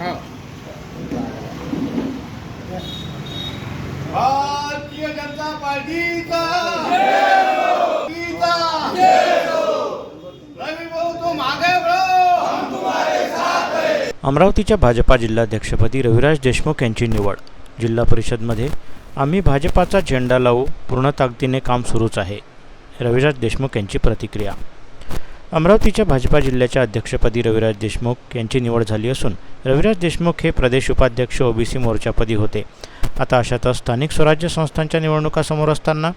भारतीय जनता पार्टीचा. पार्टीचा. रवी भाऊ तो मागे वळो. अमरावतीच्या भाजपा जिल्हाध्यक्षपदी रविराज देशमुख यांची निवड. जिल्हा परिषदमध्ये आम्ही भाजपाचा झेंडा लावू पूर्ण ताकदीने काम सुरूच आहे. रविराज देशमुख यांची प्रतिक्रिया. अमरावतीच्या भाजपा जिल्ह्याच्या अध्यक्षपदी रविराज देशमुख यांची निवड झाली असून रविराज देशमुख हे प्रदेश उपाध्यक्ष ओबीसी मोर्चापदी होते. आता अशातच स्थानिक स्वराज्य संस्थांच्या निवडणुका समोर असताना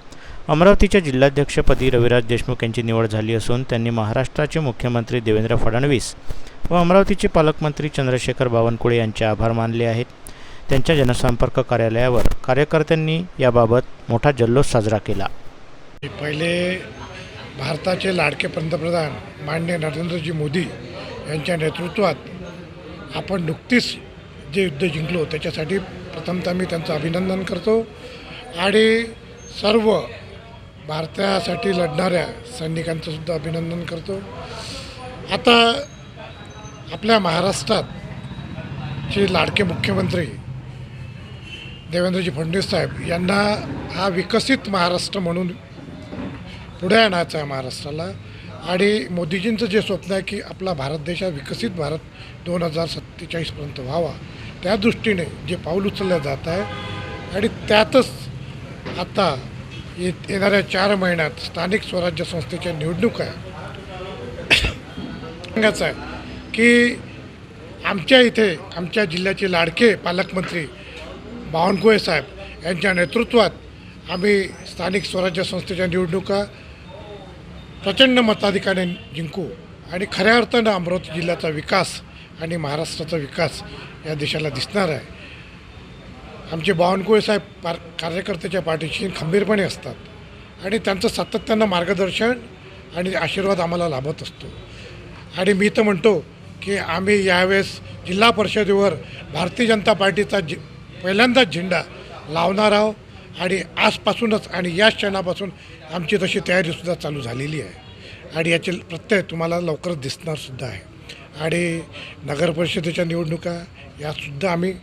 अमरावतीच्या जिल्हाध्यक्षपदी रविराज देशमुख यांची निवड झाली असून त्यांनी महाराष्ट्राचे मुख्यमंत्री देवेंद्र फडणवीस व अमरावतीचे पालकमंत्री चंद्रशेखर बावनकुळे यांचे आभार मानले आहेत. त्यांच्या जनसंपर्क कार्यालयावर कार्यकर्त्यांनी याबाबत मोठा जल्लोष साजरा केला. पहिले भारताचे लाडके पंतप्रधान माननीय नरेंद्रजी मोदी यांच्या नेतृत्वात आपण नुकतीच जे युद्ध जिंकलो त्याच्यासाठी प्रथमतः मी त्यांचं अभिनंदन करतो आणि सर्व भारतासाठी लढणाऱ्या सैनिकांचंसुद्धा अभिनंदन करतो. आता आपल्या महाराष्ट्रात जे लाडके मुख्यमंत्री देवेंद्रजी फडणवीस साहेब यांना हा विकसित महाराष्ट्र म्हणून पुढे आणायचं आहे महाराष्ट्राला. आणि मोदीजींचं जे स्वप्न आहे की आपला भारत देश हा विकसित भारत दोन हजार सत्तेचाळीसपर्यंत व्हावा त्या दृष्टीने जे पाऊल उचललं जात आहे. आणि त्यातच आता ये येणाऱ्या चार महिन्यात स्थानिक स्वराज्य संस्थेच्या निवडणुका आहे. सांगायचं आहे की आमच्या इथे आमच्या जिल्ह्याचे लाडके पालकमंत्री बावनकुळे साहेब यांच्या नेतृत्वात आम्ही स्थानिक स्वराज्य संस्थेच्या निवडणुका प्रचंड मताधिकाने जिंकू आणि खऱ्या अर्थानं अमरावती जिल्ह्याचा विकास आणि महाराष्ट्राचा विकास या देशाला दिसणार आहे. आमचे बावनकुळे साहेब पार कार्यकर्त्याच्या पाठीशी खंबीरपणे असतात आणि त्यांचं सातत्यानं मार्गदर्शन आणि आशीर्वाद आम्हाला लाभत असतो. आणि मी तर म्हणतो की आम्ही यावेळेस जिल्हा परिषदेवर भारतीय जनता पार्टीचा जि पहिल्यांदाच झेंडा लावणार आहोत. आणि आजपासूनच आणि या क्षणापासून आमची तशी तयारीसुद्धा चालू झालेली आहे. आणि याचे प्रत्यय तुम्हाला लवकरच दिसणारसुद्धा आहे. आणि नगरपरिषदेच्या निवडणुका यासुद्धा आम्ही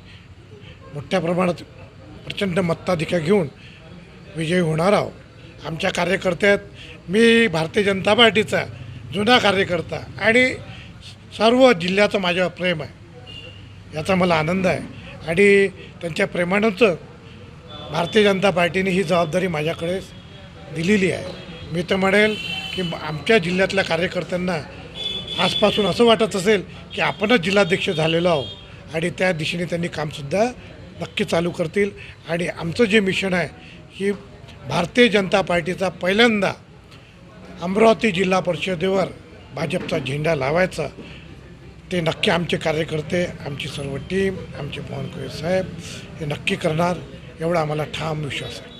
मोठ्या प्रमाणात प्रचंड मत्ताधिका घेऊन विजयी होणार आहोत. आमच्या कार्यकर्त्यात मी भारतीय जनता पार्टीचा जुना कार्यकर्ता आणि सर्व जिल्ह्याचं माझ्यावर प्रेम आहे. याचा मला आनंद आहे. आणि त्यांच्या प्रेमानंच भारतीय जनता पार्टीने ही जबाबदारी माझ्याकडे दिलेली आहे. मी तर म्हणेल की आमच्या जिल्ह्यातल्या कार्यकर्त्यांना आजपासून असं वाटत असेल की आपणच जिल्हाध्यक्ष झालेलो आहोत आणि त्या दिशेने त्यांनी कामसुद्धा नक्की चालू करतील. आणि आमचं जे मिशन आहे की भारतीय जनता पार्टीचा पहिल्यांदा अमरावती जिल्हा परिषदेवर भाजपचा झेंडा लावायचा. ते नक्की आमचे कार्यकर्ते आमची सर्व टीम आमचे पवनकुळे साहेब हे नक्की करणार. एवढा आम्हाला ठाम विश्वास आहे.